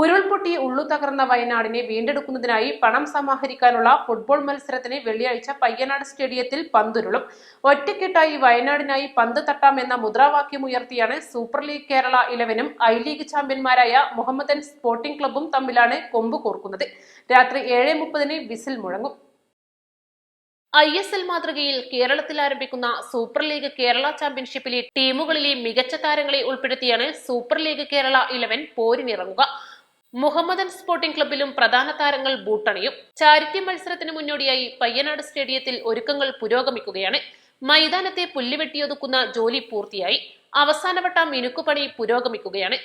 ഉരുൾപൊട്ടി ഉള്ളു തകർന്ന വയനാടിനെ വീണ്ടെടുക്കുന്നതിനായി പണം സമാഹരിക്കാനുള്ള ഫുട്ബോൾ മത്സരത്തിന് വെള്ളിയാഴ്ച പയ്യനാട് സ്റ്റേഡിയത്തിൽ പന്തുരുളും. ഒറ്റക്കെട്ടായി വയനാടിനായി പന്ത് തട്ടാമെന്ന മുദ്രാവാക്യം ഉയർത്തിയാണ് സൂപ്പർ ലീഗ് കേരള ഇലവനും ഐ ലീഗ് ചാമ്പ്യന്മാരായ മുഹമ്മദൻ സ്പോർട്ടിംഗ് ക്ലബും തമ്മിലാണ് കൊമ്പ് കോർക്കുന്നത്. രാത്രി ഏഴ് മുപ്പതിന് വിസിൽ മുഴങ്ങും. ഐ എസ് എൽ മാതൃകയിൽ കേരളത്തിൽ ആരംഭിക്കുന്ന സൂപ്പർ ലീഗ് കേരള ചാമ്പ്യൻഷിപ്പിലെ ടീമുകളിലെ മികച്ച താരങ്ങളെ ഉൾപ്പെടുത്തിയാണ് സൂപ്പർ ലീഗ് കേരള ഇലവൻ പോരിനിറങ്ങുക. മുഹമ്മദൻ സ്പോർട്ടിംഗ് ക്ലബിലും പ്രധാന താരങ്ങൾ ബൂട്ടണിയും. ചാരിറ്റി മത്സരത്തിന് മുന്നോടിയായി പയ്യനാട് സ്റ്റേഡിയത്തിൽ ഒരുക്കങ്ങൾ പുരോഗമിക്കുകയാണ്. മൈതാനത്തെ പുല്ലുവെട്ടിയൊതുക്കുന്ന ജോലി പൂർത്തിയായി. അവസാനവട്ട മിനുക്കുപണി പുരോഗമിക്കുകയാണ്.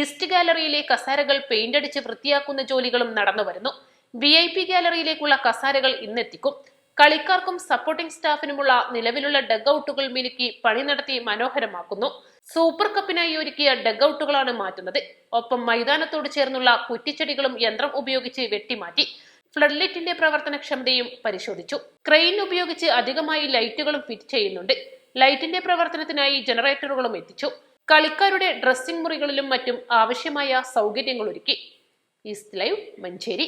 ഈസ്റ്റ് ഗാലറിയിലെ കസാരകൾ പെയിന്റ് അടിച്ച് വൃത്തിയാക്കുന്ന ജോലികളും നടന്നു വരുന്നു വി ഐ പി ഗാലറിയിലേക്കുള്ള കസാരകൾ ഇന്നെത്തിക്കും. കളിക്കാർക്കും സപ്പോർട്ടിംഗ് സ്റ്റാഫിനുമുള്ള നിലവിലുള്ള ഡഗ് ഔട്ടുകൾ മിനുക്കി പണി നടത്തി മനോഹരമാക്കുന്നു. സൂപ്പർ കപ്പിനായി ഒരുക്കിയ ഡഗ്ഔട്ടുകളാണ് മാറ്റുന്നത്. ഒപ്പം മൈതാനത്തോട് ചേർന്നുള്ള കുറ്റിച്ചെടികളും യന്ത്രം ഉപയോഗിച്ച് വെട്ടിമാറ്റി ഫ്ലഡ് ലൈറ്റിന്റെ പ്രവർത്തനക്ഷമതയും പരിശോധിച്ചു. ക്രെയിൻ ഉപയോഗിച്ച് അധികമായി ലൈറ്റുകളും ഫിറ്റ് ചെയ്യുന്നുണ്ട്. ലൈറ്റിന്റെ പ്രവർത്തനത്തിനായി ജനറേറ്ററുകളും എത്തിച്ചു. കളിക്കാരുടെ ഡ്രസ്സിംഗ് മുറികളിലും മറ്റും ആവശ്യമായ സൗകര്യങ്ങൾ ഒരുക്കി. East live Manjeri.